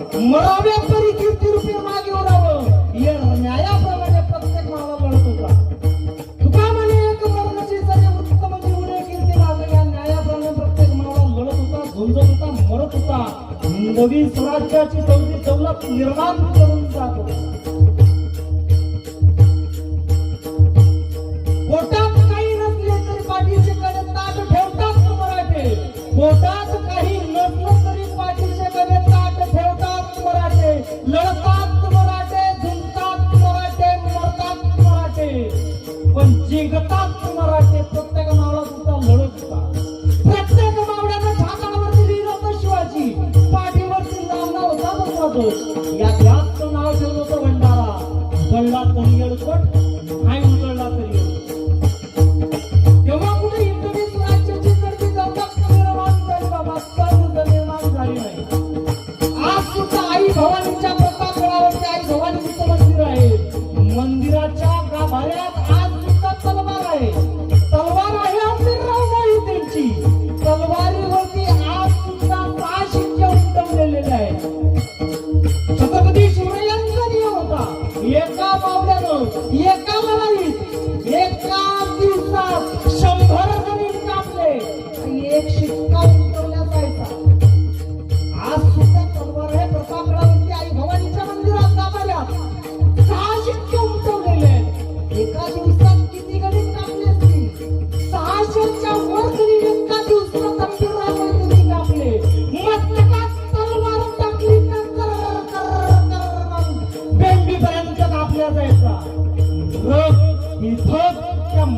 मळाव्या तरी किती रुपये मागे उरावं? या न्यायाप्रमाणे प्रत्येक मावा लढत होता तुका म्हणे एक उत्तम न्यायाप्रमाणे प्रत्येक मावा म्हणत होता झुंजत होता मरत होता. नवीन स्वराज्याची निर्माण करून होतो या देहाचं नाव ठेवलं होतं भंडारा. कळला कोणी येळकोट? आणि एका बाबड्यानं एका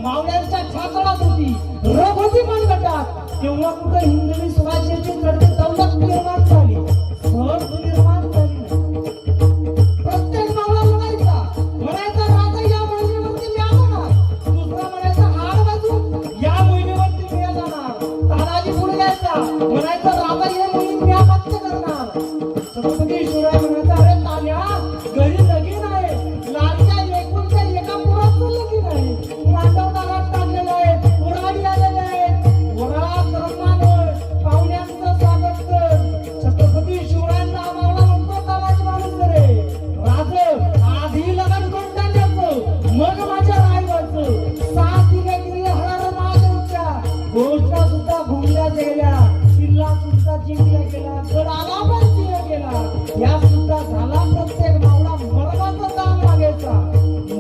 मावळ्यांच्या छात्रात होती. रघोजी पण गटात. तेव्हा कुठं हिंदवी स्वराज्याची कडे दौलत निर्माण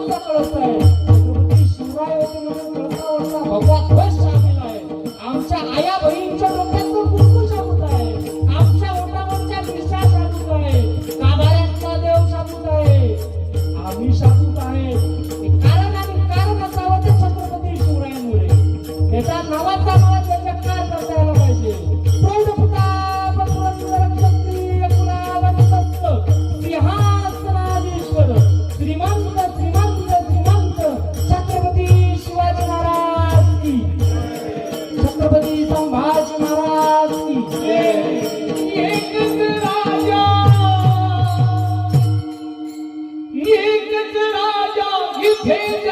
शब्द कळत नाही छत्रपती शिवरायाचे लोक वरचा भगवा ध्वज सामील आहे आमच्या आया बहिणींच्या डोक्यात तो कुंकू साबूत आहे आमच्या ओटावरच्या मिशा साबूत आहे काभाऱ्यांचा देव साबूत आहे आम्ही साबूत Hey,